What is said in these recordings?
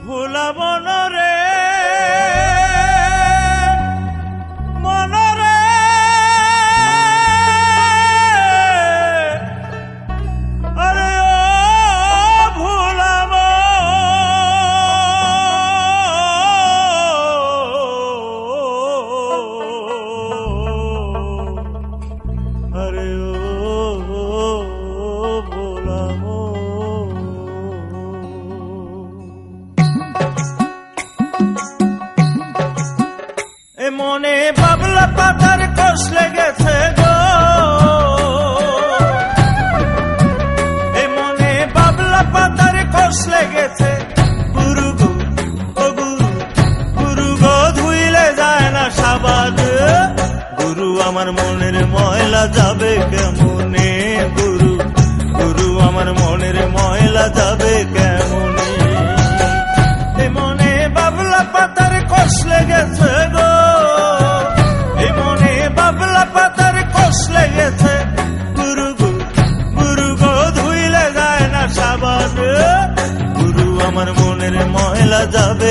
ভুলাব না পাতার কষ গুরু আমার মনের ময়লা যাবে কেমনে গুরু? গুরু, আমার মনের ময়লা যাবে কেমনে? মনে বাবলা পাতার কষ লেগেছে।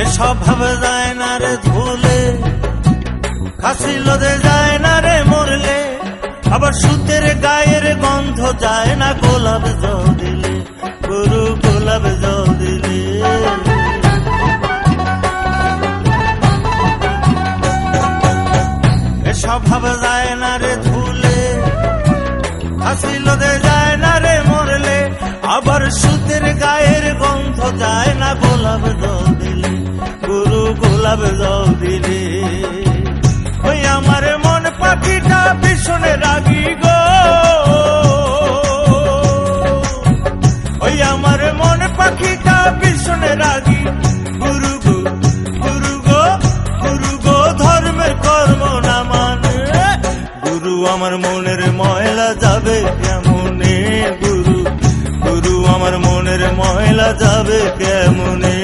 এসব ভাবে যায় না রে ধুলে, খাসি লোদে যায় না রে মরলে, আবার সুতের গায়ের গন্ধ যায় না গোলাপ জল দিলে গরু গোলাপ জল দিলে এসব ভাবে যায় না রে ধুলে হাসি লোদে যায় না রে মরলে, আবার সুতের গায়ের গন্ধ যায় না গোলাপ জল দিলে গুরু গোলাপ জল দিলে ওই আমার মন পাখিটা ভীষণে রাগি গো। ওই আমার মন পাখিটা ভীষণে রাগি। গুরু গো গুরু গো গুরু গো, ধর্মের কর্ম না মানে। গুরু আমার মনের ময়লা যাবে কেমনে? গুরু গুরু আমার মনের ময়লা যাবে কেমনে?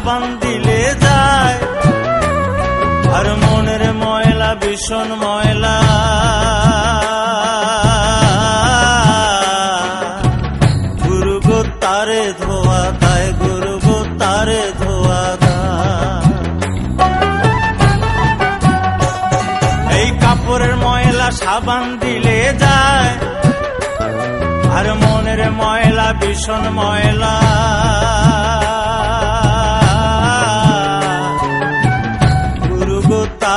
সাবান দিলে যায়। আর মনের ময়লা, ভীষণ ময়লা। তারে ধোয়া তারে ধোয়া এই কাপড়ের ময়লা সাবান দিলে যায়। আর মনের ময়লা, ভীষণ ময়লা।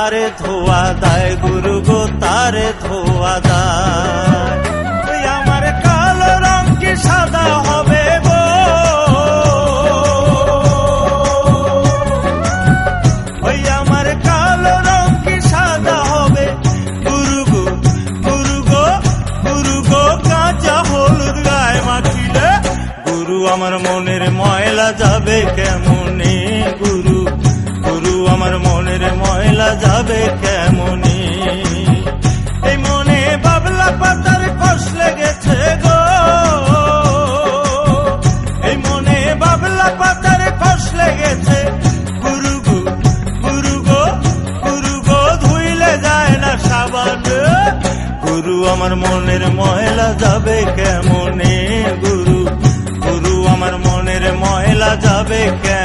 তারে ধোয়া দায়, গুরু গো, তারে ধোয়া দায়। আমার কালো রং কি সাদা হবে গো? ওই আমার কালো রং কি সাদা হবে? গুরু গো গুরু গো গুরু গো, কাঁচা হলুদ গায়ে মাখিলে। গুরু, আমার মনের ময়লা যাবে কেমনে গুরু আমার মনের মহিলা যাবে কেমনে? গুরু গুরু আমার মনের মহিলা যাবে কেমনে?